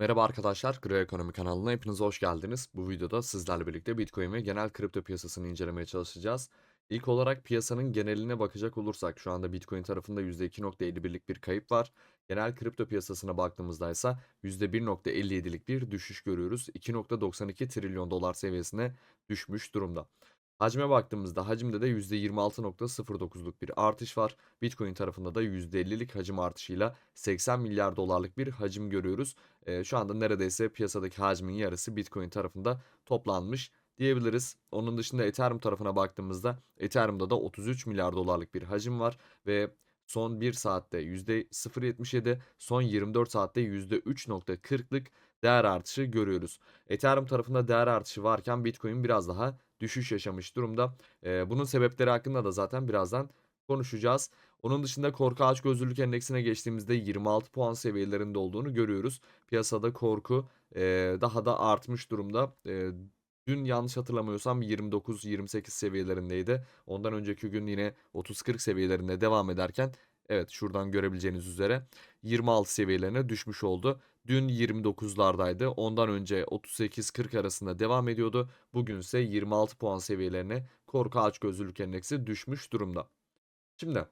Merhaba arkadaşlar, Gray Ekonomi kanalına hepiniz hoş geldiniz. Bu videoda sizlerle birlikte Bitcoin ve genel kripto piyasasını incelemeye çalışacağız. İlk olarak piyasanın geneline bakacak olursak şu anda Bitcoin tarafında %2.51'lik bir kayıp var. Genel kripto piyasasına baktığımızda ise %1.57'lik bir düşüş görüyoruz. 2.92 trilyon dolar seviyesine düşmüş durumda. Hacme baktığımızda hacimde de %26.09'luk bir artış var. Bitcoin tarafında da %50'lik hacim artışıyla 80 milyar dolarlık bir hacim görüyoruz. Eee, şu anda neredeyse piyasadaki hacmin yarısı Bitcoin tarafında toplanmış diyebiliriz. Onun dışında Ethereum tarafına baktığımızda Ethereum'da da 33 milyar dolarlık bir hacim var ve son 1 saatte %0.77, son 24 saatte %3.40'lık değer artışı görüyoruz. Ethereum tarafında değer artışı varken Bitcoin biraz daha düşüş yaşamış durumda. Eee, bunun sebepleri hakkında da zaten birazdan konuşacağız. Onun dışında korku açgözlülük endeksine geçtiğimizde 26 puan seviyelerinde olduğunu görüyoruz. Piyasada korku eee, daha da artmış durumda. Eee, dün yanlış hatırlamıyorsam 29-28 seviyelerindeydi. Ondan önceki gün yine 30-40 seviyelerinde devam ederken evet şuradan görebileceğiniz üzere 26 seviyelerine düşmüş oldu. Dün 29'lardaydı. Ondan önce 38-40 arasında devam ediyordu. Bugün ise 26 puan seviyelerine korku açgözlülük endeksi düşmüş durumda. Şimdi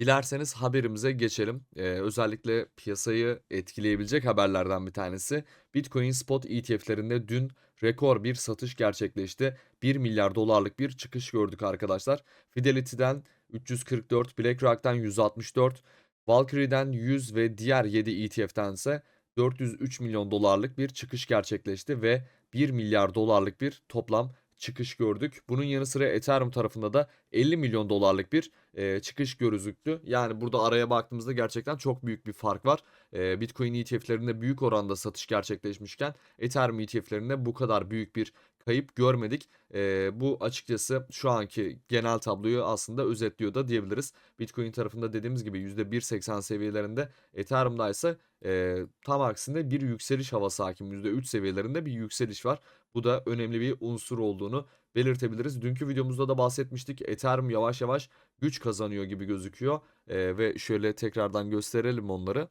dilerseniz haberimize geçelim. Ee, özellikle piyasayı etkileyebilecek haberlerden bir tanesi. Bitcoin spot ETF'lerinde dün rekor bir satış gerçekleşti. 1 milyar dolarlık bir çıkış gördük arkadaşlar. Fidelity'den 344, BlackRock'tan 164, Valkyrie'den 100 ve diğer 7 ETF'ten ise 403 milyon dolarlık bir çıkış gerçekleşti ve 1 milyar dolarlık bir toplam çıkış gördük. Bunun yanı sıra Ethereum tarafında da 50 milyon dolarlık bir e, çıkış gözüktü. Yani burada araya baktığımızda gerçekten çok büyük bir fark var. E, Bitcoin ETF'lerinde büyük oranda satış gerçekleşmişken Ethereum ETF'lerinde bu kadar büyük bir kayıp görmedik. E, bu açıkçası şu anki genel tabloyu aslında özetliyor da diyebiliriz. Bitcoin tarafında dediğimiz gibi %1.80 seviyelerinde Ethereum'da ise e, tam aksine bir yükseliş havası hakim. %3 seviyelerinde bir yükseliş var. Bu da önemli bir unsur olduğunu belirtebiliriz. Dünkü videomuzda da bahsetmiştik. Ethereum yavaş yavaş güç kazanıyor gibi gözüküyor. Ee, ve şöyle tekrardan gösterelim onları.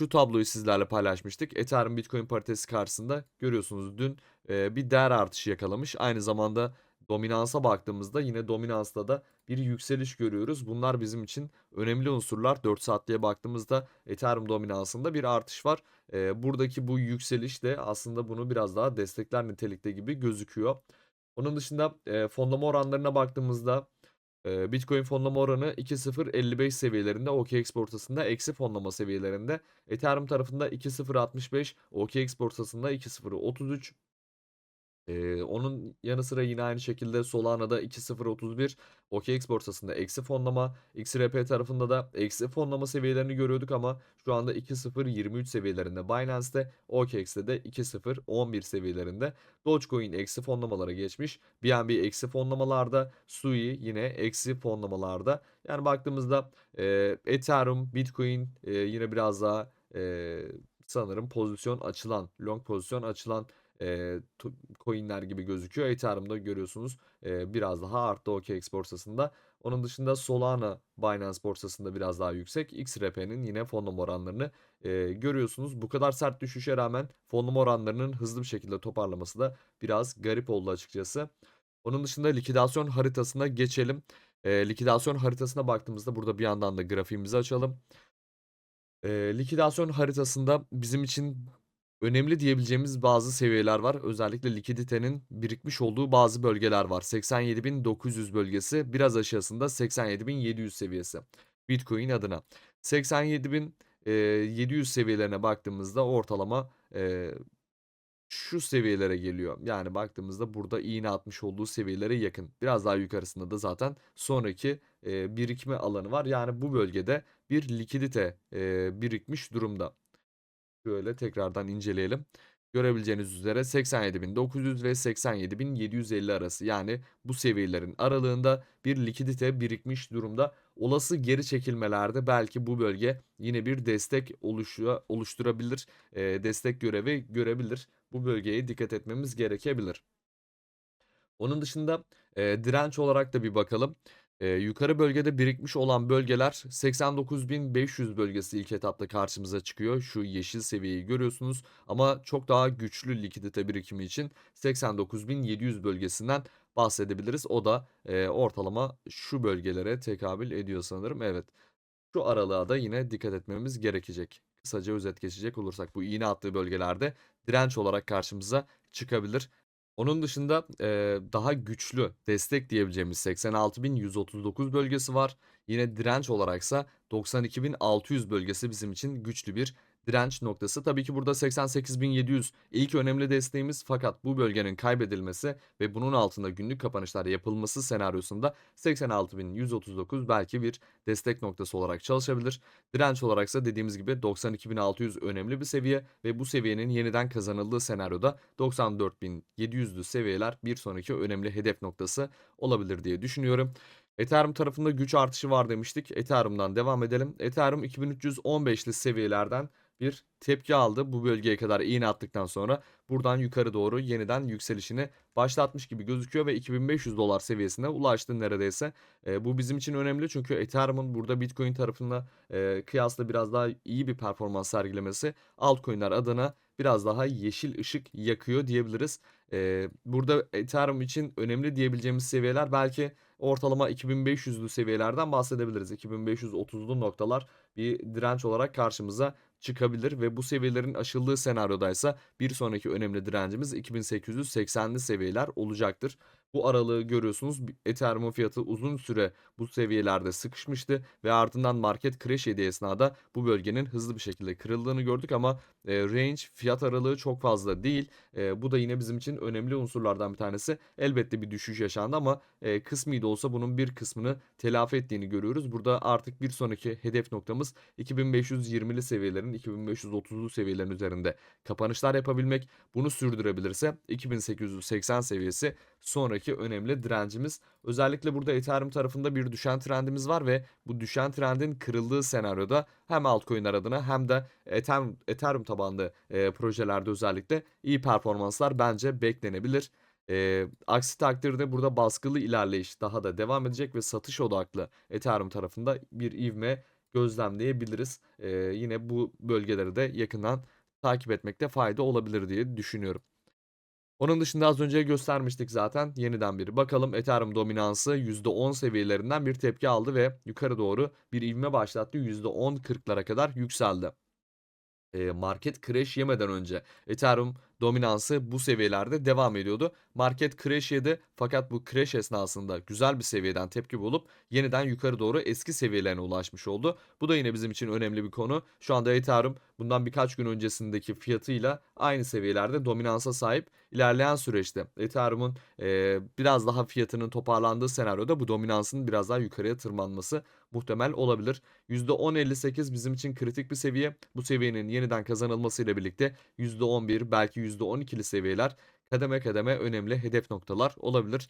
Şu tabloyu sizlerle paylaşmıştık. Ethereum Bitcoin paritesi karşısında görüyorsunuz dün e, bir değer artışı yakalamış. Aynı zamanda dominansa baktığımızda yine dominansta da bir yükseliş görüyoruz. Bunlar bizim için önemli unsurlar. 4 saatliğe baktığımızda Ethereum dominansında bir artış var. E, buradaki bu yükseliş de aslında bunu biraz daha destekler nitelikte gibi gözüküyor. Onun dışında e, fonlama oranlarına baktığımızda Bitcoin fonlama oranı 2.055 seviyelerinde, OKX borsasında eksi fonlama seviyelerinde. Ethereum tarafında 2.065, OKX borsasında 2.033. Ee, onun yanı sıra yine aynı şekilde Solana'da 2.031, OKX borsasında eksi fonlama, XRP tarafında da eksi fonlama seviyelerini görüyorduk ama şu anda 2.023 seviyelerinde Binance'te, OKX'te de 2.011 seviyelerinde. Dogecoin eksi fonlamalara geçmiş. BNB eksi fonlamalarda, Sui yine eksi fonlamalarda. Yani baktığımızda e, Ethereum, Bitcoin e, yine biraz daha e, sanırım pozisyon açılan, long pozisyon açılan e, coinler gibi gözüküyor. Ethereum'da görüyorsunuz e, biraz daha arttı OKX borsasında. Onun dışında Solana Binance borsasında biraz daha yüksek. XRP'nin yine fonlama oranlarını e, görüyorsunuz. Bu kadar sert düşüşe rağmen fonlama oranlarının hızlı bir şekilde toparlaması da biraz garip oldu açıkçası. Onun dışında likidasyon haritasına geçelim. E, likidasyon haritasına baktığımızda burada bir yandan da grafiğimizi açalım. E, likidasyon haritasında bizim için önemli diyebileceğimiz bazı seviyeler var. Özellikle likiditenin birikmiş olduğu bazı bölgeler var. 87.900 bölgesi biraz aşağısında 87.700 seviyesi. Bitcoin adına. 87.700 seviyelerine baktığımızda ortalama şu seviyelere geliyor. Yani baktığımızda burada iğne atmış olduğu seviyelere yakın. Biraz daha yukarısında da zaten sonraki birikme alanı var. Yani bu bölgede bir likidite birikmiş durumda. Şöyle tekrardan inceleyelim. Görebileceğiniz üzere 87.900 ve 87.750 arası yani bu seviyelerin aralığında bir likidite birikmiş durumda. Olası geri çekilmelerde belki bu bölge yine bir destek oluşturabilir, e, destek görevi görebilir. Bu bölgeye dikkat etmemiz gerekebilir. Onun dışında e, direnç olarak da bir bakalım. Eee, yukarı bölgede birikmiş olan bölgeler 89.500 bölgesi ilk etapta karşımıza çıkıyor. Şu yeşil seviyeyi görüyorsunuz ama çok daha güçlü likidite birikimi için 89.700 bölgesinden bahsedebiliriz. O da, eee, ortalama şu bölgelere tekabül ediyor sanırım. Evet. Şu aralığa da yine dikkat etmemiz gerekecek. Kısaca özet geçecek olursak bu iğne attığı bölgelerde direnç olarak karşımıza çıkabilir. Onun dışında, eee, daha güçlü destek diyebileceğimiz 86.139 bölgesi var. Yine direnç olaraksa 92.600 bölgesi bizim için güçlü bir direnç noktası. Tabii ki burada 88.700 ilk önemli desteğimiz fakat bu bölgenin kaybedilmesi ve bunun altında günlük kapanışlar yapılması senaryosunda 86.139 belki bir destek noktası olarak çalışabilir. Direnç olaraksa dediğimiz gibi 92.600 önemli bir seviye ve bu seviyenin yeniden kazanıldığı senaryoda 94.700'lü seviyeler bir sonraki önemli hedef noktası olabilir diye düşünüyorum. Ethereum tarafında güç artışı var demiştik. Ethereum'dan devam edelim. Ethereum 2315'li seviyelerden bir tepki aldı. Bu bölgeye kadar iğne attıktan sonra buradan yukarı doğru yeniden yükselişini başlatmış gibi gözüküyor ve 2500 dolar seviyesine ulaştı neredeyse. E, bu bizim için önemli çünkü Ethereum'un burada Bitcoin tarafında e, kıyasla biraz daha iyi bir performans sergilemesi altcoin'ler adına biraz daha yeşil ışık yakıyor diyebiliriz. E, burada Ethereum için önemli diyebileceğimiz seviyeler belki ortalama 2500'lü seviyelerden bahsedebiliriz. 2530'lu noktalar bir direnç olarak karşımıza çıkabilir ve bu seviyelerin aşıldığı senaryodaysa bir sonraki önemli direncimiz 2880'li seviyeler olacaktır. Bu aralığı görüyorsunuz. Ethereum fiyatı uzun süre bu seviyelerde sıkışmıştı ve ardından market crash yediği esnada bu bölgenin hızlı bir şekilde kırıldığını gördük ama e, range fiyat aralığı çok fazla değil. E, bu da yine bizim için önemli unsurlardan bir tanesi. Elbette bir düşüş yaşandı ama e, kısmi de olsa bunun bir kısmını telafi ettiğini görüyoruz. Burada artık bir sonraki hedef noktamız 2520'li seviyelerin 2530'lu seviyelerin üzerinde kapanışlar yapabilmek. Bunu sürdürebilirse 2880 seviyesi sonraki önemli direncimiz. Özellikle burada Ethereum tarafında bir düşen trendimiz var ve bu düşen trendin kırıldığı senaryoda hem altcoin'ler adına hem de Ethereum, Ethereum tabanlı e, projelerde özellikle iyi performanslar bence beklenebilir. E, aksi takdirde burada baskılı ilerleyiş daha da devam edecek ve satış odaklı Ethereum tarafında bir ivme gözlemleyebiliriz. E, yine bu bölgeleri de yakından takip etmekte fayda olabilir diye düşünüyorum. Onun dışında az önce göstermiştik zaten. Yeniden bir bakalım. Ethereum dominansı %10 seviyelerinden bir tepki aldı ve yukarı doğru bir ivme başlattı. %10-40'lara kadar yükseldi. market crash yemeden önce Ethereum dominansı bu seviyelerde devam ediyordu. Market crash yedi fakat bu crash esnasında güzel bir seviyeden tepki bulup yeniden yukarı doğru eski seviyelerine ulaşmış oldu. Bu da yine bizim için önemli bir konu. Şu anda Ethereum bundan birkaç gün öncesindeki fiyatıyla aynı seviyelerde dominansa sahip. İlerleyen süreçte Ethereum'un e, biraz daha fiyatının toparlandığı senaryoda bu dominansın biraz daha yukarıya tırmanması muhtemel olabilir. %10.58 bizim için kritik bir seviye. Bu seviyenin yeniden kazanılmasıyla birlikte %11 belki %12'li seviyeler kademe kademe önemli hedef noktalar olabilir.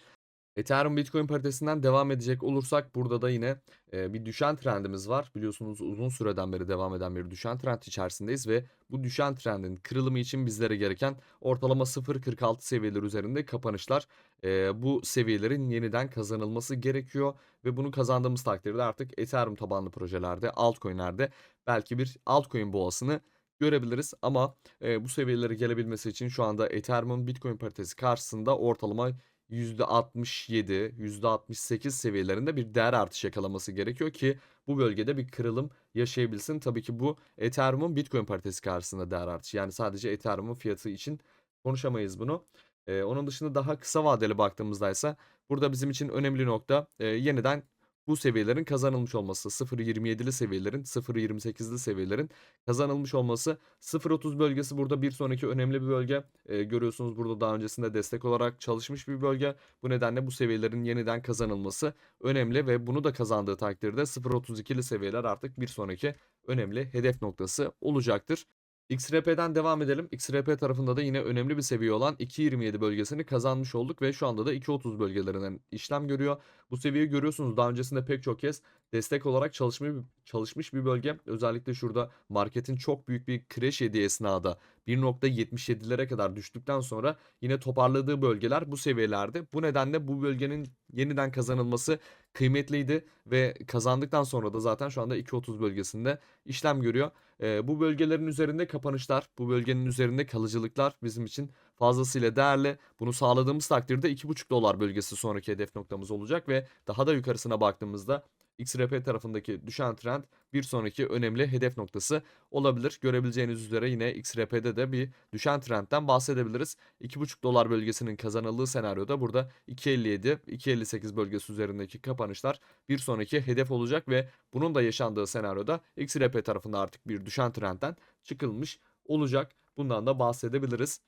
Ethereum Bitcoin paritesinden devam edecek olursak burada da yine e, bir düşen trendimiz var. Biliyorsunuz uzun süreden beri devam eden bir düşen trend içerisindeyiz ve bu düşen trendin kırılımı için bizlere gereken ortalama 0.46 seviyeler üzerinde kapanışlar. E, bu seviyelerin yeniden kazanılması gerekiyor ve bunu kazandığımız takdirde artık Ethereum tabanlı projelerde, altcoin'lerde belki bir altcoin boğasını görebiliriz ama e, bu seviyelere gelebilmesi için şu anda Ethereum'un Bitcoin paritesi karşısında ortalama %67, %68 seviyelerinde bir değer artışı yakalaması gerekiyor ki bu bölgede bir kırılım yaşayabilsin. Tabii ki bu Ethereum'un Bitcoin paritesi karşısında değer artışı. Yani sadece Ethereum'un fiyatı için konuşamayız bunu. Ee, onun dışında daha kısa vadeli baktığımızda ise burada bizim için önemli nokta e, yeniden bu seviyelerin kazanılmış olması 0.27'li seviyelerin 0.28'li seviyelerin kazanılmış olması. 0.30 bölgesi burada bir sonraki önemli bir bölge. E, görüyorsunuz burada daha öncesinde destek olarak çalışmış bir bölge. Bu nedenle bu seviyelerin yeniden kazanılması önemli ve bunu da kazandığı takdirde 0.32'li seviyeler artık bir sonraki önemli hedef noktası olacaktır. XRP'den devam edelim. XRP tarafında da yine önemli bir seviye olan 2.27 bölgesini kazanmış olduk ve şu anda da 2.30 bölgelerinden işlem görüyor. Bu seviyeyi görüyorsunuz daha öncesinde pek çok kez destek olarak çalışmış, çalışmış bir bölge. Özellikle şurada marketin çok büyük bir crash yediği esnada 1.77'lere kadar düştükten sonra yine toparladığı bölgeler bu seviyelerde. Bu nedenle bu bölgenin yeniden kazanılması kıymetliydi ve kazandıktan sonra da zaten şu anda 2.30 bölgesinde işlem görüyor. Eee, bu bölgelerin üzerinde kapanışlar, bu bölgenin üzerinde kalıcılıklar bizim için fazlasıyla değerli. Bunu sağladığımız takdirde 2.5 dolar bölgesi sonraki hedef noktamız olacak ve daha da yukarısına baktığımızda XRP tarafındaki düşen trend bir sonraki önemli hedef noktası olabilir. Görebileceğiniz üzere yine XRP'de de bir düşen trendten bahsedebiliriz. 2.5 dolar bölgesinin kazanıldığı senaryoda burada 2.57, 2.58 bölgesi üzerindeki kapanışlar bir sonraki hedef olacak ve bunun da yaşandığı senaryoda XRP tarafında artık bir düşen trendten çıkılmış olacak. Bundan da bahsedebiliriz.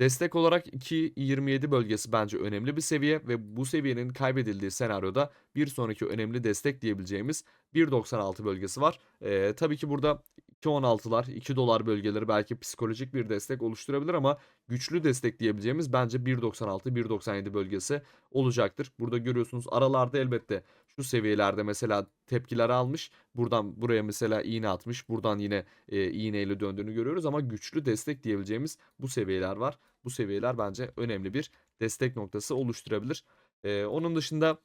Destek olarak 2.27 bölgesi bence önemli bir seviye ve bu seviyenin kaybedildiği senaryoda bir sonraki önemli destek diyebileceğimiz 1.96 bölgesi var. Ee, tabii ki burada 2.16'lar, 2 dolar bölgeleri belki psikolojik bir destek oluşturabilir ama güçlü destek diyebileceğimiz bence 1.96, 1.97 bölgesi olacaktır. Burada görüyorsunuz aralarda elbette şu seviyelerde mesela tepkiler almış. Buradan buraya mesela iğne atmış. Buradan yine e, iğneyle döndüğünü görüyoruz ama güçlü destek diyebileceğimiz bu seviyeler var. Bu seviyeler bence önemli bir destek noktası oluşturabilir. Ee, onun dışında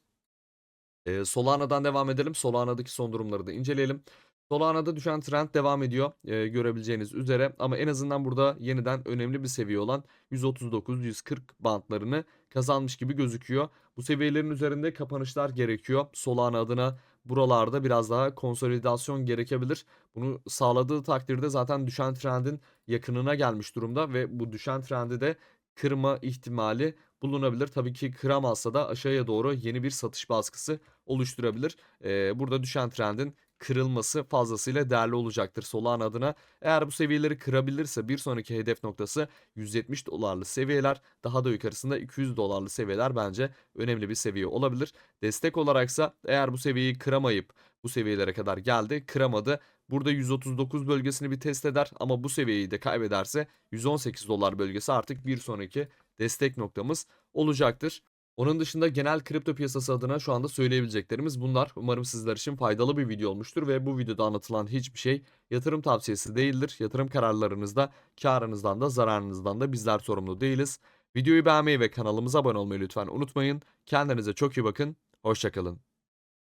e, Solana'dan devam edelim. Solana'daki son durumları da inceleyelim. Solana'da düşen trend devam ediyor e, görebileceğiniz üzere ama en azından burada yeniden önemli bir seviye olan 139-140 bantlarını kazanmış gibi gözüküyor. Bu seviyelerin üzerinde kapanışlar gerekiyor. Solana adına buralarda biraz daha konsolidasyon gerekebilir. Bunu sağladığı takdirde zaten düşen trendin yakınına gelmiş durumda ve bu düşen trendi de kırma ihtimali bulunabilir. Tabii ki kıramazsa da aşağıya doğru yeni bir satış baskısı oluşturabilir. Ee, burada düşen trendin kırılması fazlasıyla değerli olacaktır Solana adına. Eğer bu seviyeleri kırabilirse bir sonraki hedef noktası 170 dolarlı seviyeler, daha da yukarısında 200 dolarlı seviyeler bence önemli bir seviye olabilir. Destek olaraksa eğer bu seviyeyi kıramayıp bu seviyelere kadar geldi, kıramadı. Burada 139 bölgesini bir test eder ama bu seviyeyi de kaybederse 118 dolar bölgesi artık bir sonraki destek noktamız olacaktır. Onun dışında genel kripto piyasası adına şu anda söyleyebileceklerimiz bunlar. Umarım sizler için faydalı bir video olmuştur ve bu videoda anlatılan hiçbir şey yatırım tavsiyesi değildir. Yatırım kararlarınızda karınızdan da zararınızdan da bizler sorumlu değiliz. Videoyu beğenmeyi ve kanalımıza abone olmayı lütfen unutmayın. Kendinize çok iyi bakın. Hoşçakalın.